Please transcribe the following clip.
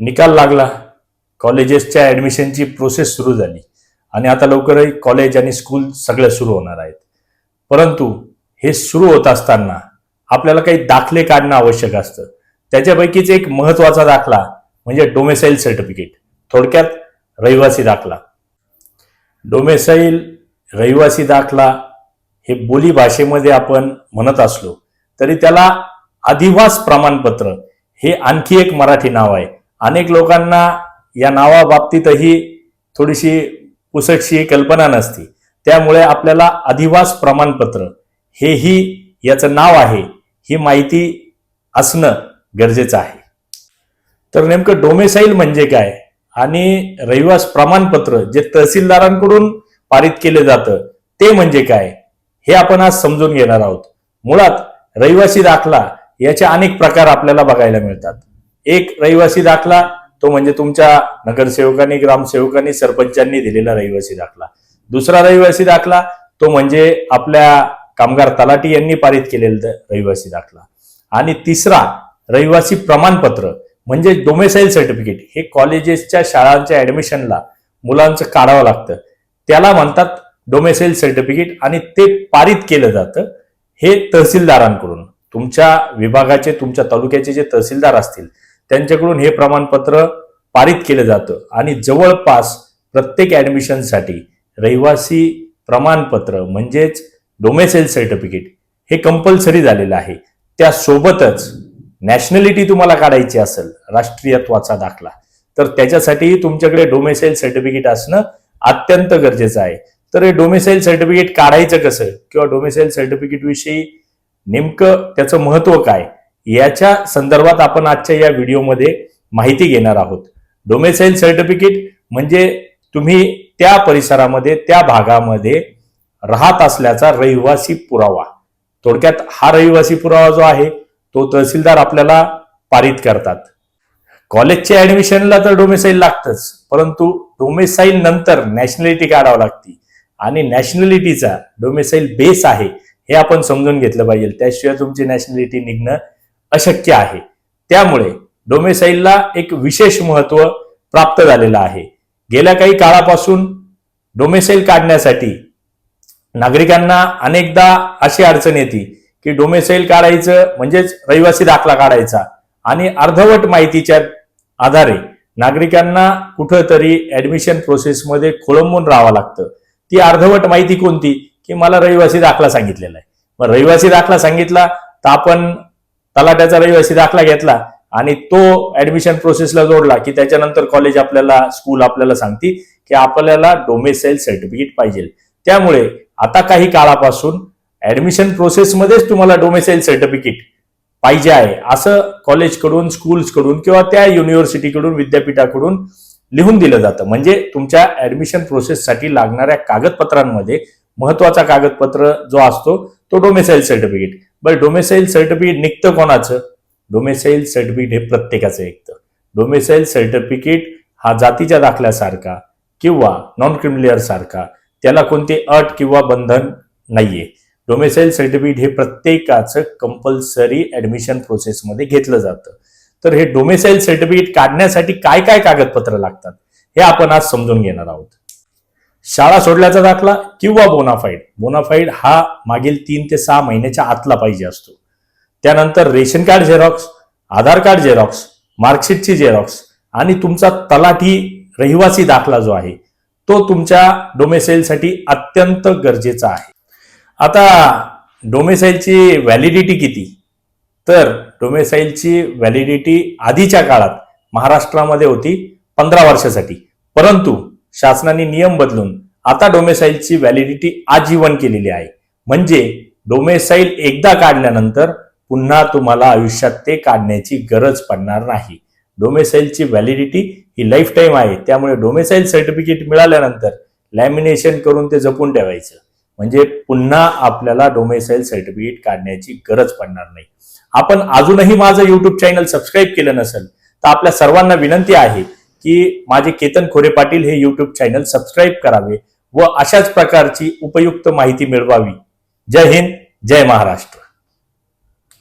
निकाल लागला. कॉलेजेसच्या ॲडमिशनची प्रोसेस सुरू झाली. आणि आता लवकरही कॉलेज आणि स्कूल सगळं सुरू होणार आहेत. परंतु हे सुरू होत असताना आपल्याला काही दाखले काढणं आवश्यक असतं. त्याच्यापैकीच एक महत्त्वाचा दाखला म्हणजे डोमेसाईल सर्टिफिकेट थोडक्यात रहिवासी दाखला. डोमेसाईल रहिवासी दाखला हे बोली भाषेमध्ये आपण म्हणत असलो तरी त्याला अधिवास प्रमाणपत्र हे आणखी एक मराठी नाव आहे. अनेक लोकांना या नावाबाबतीतही थोडीशी पुसटशी कल्पना नसते. त्यामुळे आपल्याला अधिवास प्रमाणपत्र हेही याचं नाव आहे ही माहिती असणं गरजेचं आहे. तर नेमकं डोमेसाईल म्हणजे काय आणि रहिवास प्रमाणपत्र जे तहसीलदारांकडून पारित केले जातं ते म्हणजे काय हे आपण आज समजून घेणार आहोत. मुळात रहिवासी दाखला याचे अनेक प्रकार आपल्याला बघायला मिळतात. एक रहिवासी दाखला तो म्हणजे तुमच्या नगरसेवकांनी ग्रामसेवकांनी सरपंचांनी दिलेला रहिवासी दाखला. दुसरा रहिवासी दाखला तो म्हणजे आपल्या कामगार तलाटी यांनी पारित केलेला रहिवासी दाखला. आणि तिसरा रहिवासी प्रमाणपत्र म्हणजे डोमेसाईल सर्टिफिकेट हे कॉलेजेसच्या शाळांच्या ऍडमिशनला मुलांचं काढावं लागतं. त्याला म्हणतात डोमेसाईल सर्टिफिकेट आणि ते पारित केलं जातं हे तहसीलदारांकडून. तुमच्या विभागाचे तुमच्या तालुक्याचे जे तहसीलदार असतील त्यांच्याकडून हे प्रमाणपत्र पारित केलं जातं. आणि जवळपास प्रत्येक ॲडमिशनसाठी रहिवासी प्रमाणपत्र म्हणजेच डोमेसेल सर्टिफिकेट हे कंपल्सरी झालेलं आहे. त्यासोबतच नॅशनॅलिटी तुम्हाला काढायची असेल राष्ट्रीयत्वाचा दाखला तर त्याच्यासाठी तुमच्याकडे डोमेसाईल सर्टिफिकेट असणं अत्यंत गरजेचं आहे. तर हे डोमेसाईल सर्टिफिकेट काढायचं कसं? किंवा डोमेसाईल सर्टिफिकेट विषयी नेमकं त्याचं महत्त्व काय? याच्या संदर्भात आपण आजच्या या व्हिडिओमध्ये माहिती घेणार आहोत. डोमेसाईल सर्टिफिकेट म्हणजे तुम्ही त्या परिसरामध्ये त्या भागामध्ये राहत असल्याचा रहिवासी पुरावा. थोडक्यात हा रहिवासी पुरावा जो आहे तो तहसीलदार आपल्याला पारित करतात. कॉलेजच्या ऍडमिशनला तर डोमेसाईल लागतंच परंतु डोमेसाईल नंतर नॅशनॅलिटी काढावं लागते. आणि नॅशनॅलिटीचा डोमेसाईल बेस आहे हे आपण समजून घेतलं पाहिजे. त्याशिवाय तुमची नॅशनॅलिटी निघणं अशक्य आहे. त्यामुळे डोमेसाईलला एक विशेष महत्त्व प्राप्त झालेलं आहे. गेल्या काही काळापासून डोमेसाईल काढण्यासाठी नागरिकांना अनेकदा अशी अडचण येते की डोमेसाईल काढायचं म्हणजेच रहिवासी दाखला काढायचा आणि अर्धवट माहितीच्या आधारे नागरिकांना कुठंतरी ऍडमिशन प्रोसेसमध्ये खोळंबून राहावं लागतं. ती अर्धवट माहिती कोणती? की मला रहिवासी दाखला सांगितलेला आहे. मग रहिवासी दाखला सांगितला तर आपण तलाट्याचा रहिवासी दाखला घेतला आणि तो ऍडमिशन प्रोसेसला जोडला की त्याच्यानंतर कॉलेज आपल्याला स्कूल आपल्याला सांगते की आपल्याला डोमेसाईल सर्टिफिकेट पाहिजे. त्यामुळे आता काही काळापासून ऍडमिशन प्रोसेसमध्येच तुम्हाला डोमेसाईल सर्टिफिकेट पाहिजे आहे असं कॉलेजकडून स्कूल्सकडून किंवा त्या युनिव्हर्सिटीकडून विद्यापीठाकडून लिहून दिलं जातं. म्हणजे तुमच्या ऍडमिशन प्रोसेससाठी लागणाऱ्या कागदपत्रांमध्ये महत्त्वाचा कागदपत्र जो असतो तो डोमेसाईल सर्टिफिकेट बरं डोमेसाईल सर्टिफिकेट निघतं कोणाचं? डोमेसाईल सर्टिफिकेट हे प्रत्येकाचं निघतं. डोमेसाईल सर्टिफिकेट हा जातीच्या दाखल्यासारखा किंवा नॉन क्रिमिलियर सारखा त्याला कोणती अट किंवा बंधन नाहीये. डोमेसाईल सर्टिफिकेट हे प्रत्येकाचं कंपल्सरी ऍडमिशन प्रोसेसमध्ये घेतलं जातं. तर हे डोमेसाईल सर्टिफिकेट काढण्यासाठी काय काय कागदपत्र लागतात हे आपण आज समजून घेणार आहोत. शाळा सोडल्याचा दाखला किंवा बोनाफाईड. बोनाफाईड हा मागील तीन ते सहा महिन्याच्या आतला पाहिजे असतो. त्यानंतर ration card xerox Aadhaar card xerox मार्कशीटची xerox आणि तुमचा तलाठी रहिवासी दाखला जो आहे तो तुमच्या डोमेसाईलसाठी अत्यंत गरजेचा आहे. आता डोमेसाईलची व्हॅलिडिटी किती? तर डोमेसाईलची व्हॅलिडिटी आधीच्या काळात महाराष्ट्रामध्ये होती पंधरा वर्षासाठी. परंतु शासनाने नियम बदलून आता डोमेसाईलची व्हॅलिडिटी आजीवन केलेली आहे. म्हणजे डोमेसाईल एकदा काढल्यानंतर पुन्हा तुम्हाला आयुष्यात ते काढण्याची गरज पडणार नाही. डोमेसाईलची व्हॅलिडिटी ही लाईफ टाईम आहे. त्यामुळे डोमेसाईल सर्टिफिकेट मिळाल्यानंतर लॅमिनेशन करून ते जपून ठेवायचं. म्हणजे पुन्हा आपल्याला डोमेसाईल सर्टिफिकेट काढण्याची गरज पडणार नाही. आपण अजूनही माझं युट्यूब चॅनल सबस्क्राईब केलं नसेल तर आपल्या सर्वांना विनंती आहे की माझे केतन खोरे पाटील हे युट्यूब चॅनल सबस्क्राईब करावे व अशाच प्रकारची उपयुक्त माहिती मिळवावी. जय हिंद जय महाराष्ट्र.